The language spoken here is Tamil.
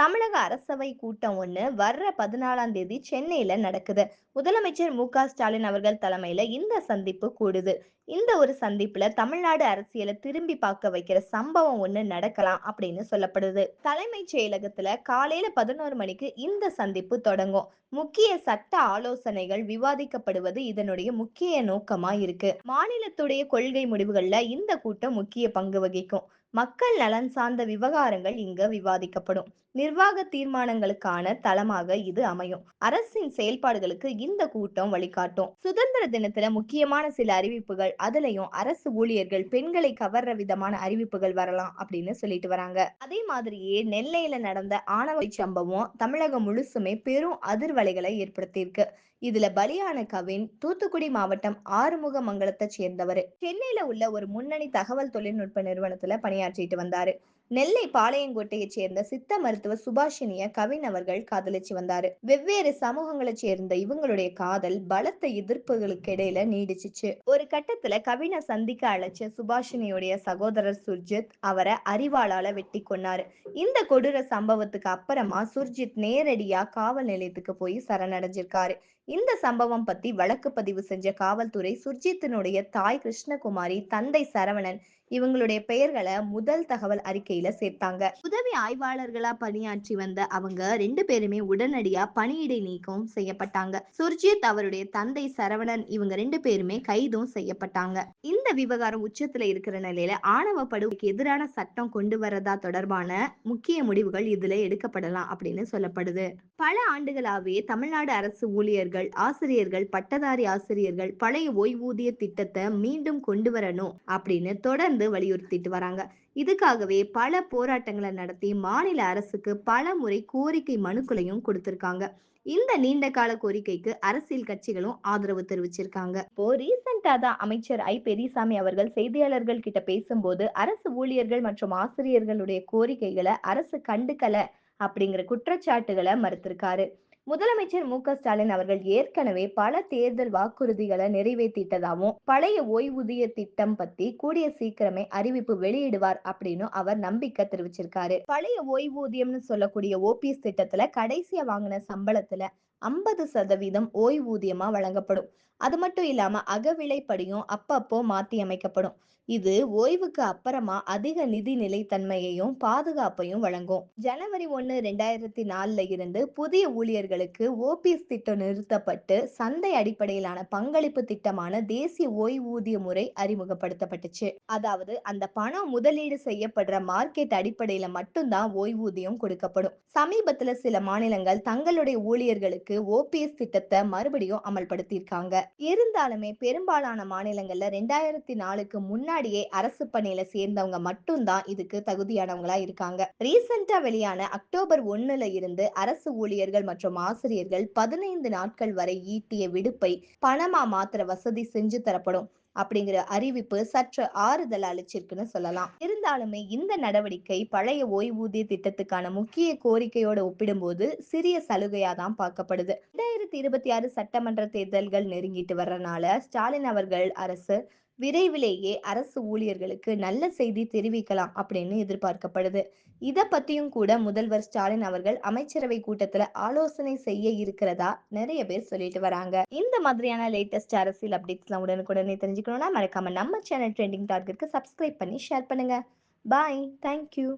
தமிழக அரசவை கூட்டம் ஒன்று வர்ற பதினாலாம் தேதி சென்னையில நடக்குது. முதலமைச்சர் மு ஸ்டாலின் அவர்கள் தலைமையில இந்த சந்திப்பு கூடுது. இந்த ஒரு சந்திப்புல தமிழ்நாடு அரசியலை திரும்பி பார்க்க வைக்கிற சம்பவம் ஒண்ணு நடக்கலாம் அப்படின்னு சொல்லப்படுது. தலைமைச் செயலகத்துல காலையில பதினோரு மணிக்கு இந்த சந்திப்பு தொடங்கும். முக்கிய சட்ட ஆலோசனைகள் விவாதிக்கப்படுவது இதனுடைய முக்கிய நோக்கமா இருக்கு. மாநிலத்துடைய கொள்கை முடிவுகள்ல இந்த கூட்டம் முக்கிய பங்கு வகிக்கும். மக்கள் நலன் சார்ந்த விவகாரங்கள் இங்கு விவாதிக்கப்படும். நிர்வாக தீர்மானங்களுக்கான தளமாக இது அமையும். அரசின் செயல்பாடுகளுக்கு இந்த கூட்டம் வழிகாட்டும். சுதந்திர தினத்துல முக்கியமான சில அறிவிப்புகள் அதுலயும் அரசு ஊழியர்கள் பெண்களை கவர்ற விதமான அறிவிப்புகள் வரலாம் அப்படின்னு சொல்லிட்டு வராங்க. அதே மாதிரியே நெல்லையில நடந்த ஆணவ சம்பவம் தமிழகம் முழுசுமே பெரும் அதிர்வலைகளை ஏற்படுத்தியிருக்கு. இதுல பலியான கவின் தூத்துக்குடி மாவட்டம் ஆறுமுக மங்கலத்தை சேர்ந்தவர். சென்னையில உள்ள ஒரு முன்னணி தகவல் தொழில்நுட்ப நிறுவனத்துல பணியாற்றிட்டு வந்தாரு. நெல்லை பாளையங்கோட்டையைச் சேர்ந்த சித்த மருத்துவ சுபாஷினிய கவின் அவர்கள் காதலிச்சு வந்தாரு. வெவ்வேறு சமூகங்களை சேர்ந்த இவங்களுடைய காதல் பலத்த எதிர்ப்புகளுக்கு இடையில நீடிச்சிச்சு. ஒரு கட்டத்துல கவினை சந்திக்க அழைச்ச சுபாஷினியுடைய சகோதரர் சுர்ஜித் அவரை அறிவாளால வெட்டி கொண்டாரு இந்த கொடூர சம்பவத்துக்கு அப்புறமா சுர்ஜித் நேரடியா காவல் நிலையத்துக்கு போய் சரணடைஞ்சிருக்காரு. இந்த சம்பவம் பத்தி வழக்கு பதிவு செஞ்ச காவல்துறை சுர்ஜித்தினுடைய தாய் கிருஷ்ணகுமாரி தந்தை சரவணன் இவங்களுடைய பெயர்களை முதல் தகவல் அறிக்கையில சேர்த்தாங்க. உதவி ஆய்வாளர்களா பணியாற்றி வந்த அவங்க ரெண்டு பேருமே உடனடியா பணியிடை நீக்கம் செய்யப்பட்டாங்க. சுர்ஜித் அவருடைய தந்தை சரவணன் இவங்க ரெண்டு பேருமே கைதும் செய்யப்பட்டாங்க. இந்த விவகாரம் உச்சத்துல இருக்கிற நிலையில ஆணவ படுகொலைக்கு எதிரான சட்டம் கொண்டு வரதா தொடர்பான முக்கிய முடிவுகள் இதுல எடுக்கப்படலாம் அப்படின்னு சொல்லப்படுது. பல ஆண்டுகளாவே தமிழ்நாடு அரசு ஊழியர்கள் ஆசிரியர்கள் பட்டதாரி ஆசிரியர்கள் பழைய ஓய்வூதிய திட்டத்தை மீண்டும் கொண்டு வரணும் அப்படின்னு தொடர்ந்து வலியுறுத்திட்டு வராங்க. இதுக்காகவே பல போராட்டங்களை நடத்தி மாநில அரசுக்கு பல முறை கோரிக்கை மனுக்களையும் கொடுத்திருக்காங்க. இந்த நீண்ட கால கோரிக்கைக்கு அரசியல் கட்சிகளும் ஆதரவு தெரிவிச்சிருக்காங்க. இப்போ ரீசெண்டா தான் அமைச்சர் ஐ. பெரியசாமி அவர்கள் செய்தியாளர்கள் கிட்ட பேசும்போது அரசு ஊழியர்கள் மற்றும் ஆசிரியர்களுடைய கோரிக்கைகளை அரசு கண்டுக்கல அப்படிங்கிற குற்றச்சாட்டுகளை மறுத்திருக்காரு. முதலமைச்சர் மு ஸ்டாலின் அவர்கள் ஏற்கனவே பல தேர்தல் வாக்குறுதிகளை நிறைவேற்றிட்டதாகவும் பழைய ஓய்வூதிய திட்டம் பத்தி கூடிய சீக்கிரமே அறிவிப்பு வெளியிடுவார் அப்படின்னு அவர் நம்பிக்கை தெரிவிச்சிருக்காரு. பழைய ஓய்வூதியம்னு சொல்லக்கூடிய ஓபிஎஸ் திட்டத்துல கடைசியா வாங்கின சம்பளத்துல ஐம்பது சதவீதம் ஓய்வூதியமா வழங்கப்படும். அது மட்டும் இல்லாம அகவிலைப்படியும் அப்பப்போ மாத்தி அமைக்கப்படும். இது ஓய்வுக்கு அப்புறமா அதிக நிதி நிலைத்தன்மையையும் பாதுகாப்பையும் வழங்கும். ஜனவரி ஒன்னு ரெண்டாயிரத்தி நாலுல இருந்து புதிய ஊழியர்களுக்கு ஓபிஎஸ் திட்டம் நிறுத்தப்பட்டு சந்தை அடிப்படையிலான பங்களிப்பு திட்டமான தேசிய ஓய்வூதிய முறை அறிமுகப்படுத்தப்பட்டுச்சு. அதாவது அந்த பணம் முதலீடு செய்யப்படுற மார்க்கெட் அடிப்படையில மட்டும்தான் ஓய்வூதியம் கொடுக்கப்படும். சமீபத்துல சில மாநிலங்கள் தங்களுடைய ஊழியர்களுக்கு ஓபிஎஸ் திட்டத்தை மறுபடியும் அமல்படுத்தியிருக்காங்க. இருந்தாலுமே பெரும்பாலான மாநிலங்கள்ல ரெண்டாயிரத்தி நாலுக்கு முன்னாடியே அரசு பணியில சேர்ந்தவங்க மட்டும்தான் இதுக்கு தகுதியானவங்களா இருக்காங்க. ரீசெண்டா வெளியான அக்டோபர் ஒன்னுல இருந்து அரசு ஊழியர்கள் மற்றும் ஆசிரியர்கள் பதினைந்து நாட்கள் வரை ஈட்டிய விடுப்பை பணமா மாத்திர வசதி செஞ்சு தரப்படும். அப்படிங்கிற அறிவிப்பு சற்று ஆறுதல் அளிச்சிருக்குன்னு சொல்லலாம். இருந்தாலுமே இந்த நடவடிக்கை பழைய ஓய்வூதிய திட்டத்துக்கான முக்கிய கோரிக்கையோட ஒப்பிடும்போது சிறிய சலுகையா தான் பார்க்கப்படுது. இரண்டாயிரத்தி இருபத்தி ஆறு சட்டமன்ற தேர்தல்கள் நெருங்கிட்டு வர்றனால ஸ்டாலின் அவர்கள் அரசு விரைவிலேயே அரசு ஊழியர்களுக்கு நல்ல செய்தி தெரிவிக்கலாம் அப்படின்னு எதிர்பார்க்கப்படுது. இதை பத்தியும் கூட முதல்வர் ஸ்டாலின் அவர்கள் அமைச்சரவை கூட்டத்துல ஆலோசனை செய்ய இருக்கிறதா நிறைய பேர் சொல்லிட்டு வராங்க. இந்த மாதிரியான லேட்டஸ்ட் அரசியல் அப்டேட்ஸ்லாம் உடனுக்குடனே தெரிஞ்சுக்கணும்னா மறக்காம நம்ம சேனல் ட்ரெண்டிங் டார்கெட்க்கு சப்ஸ்கிரைப் பண்ணி ஷேர் பண்ணுங்க. Bye thank you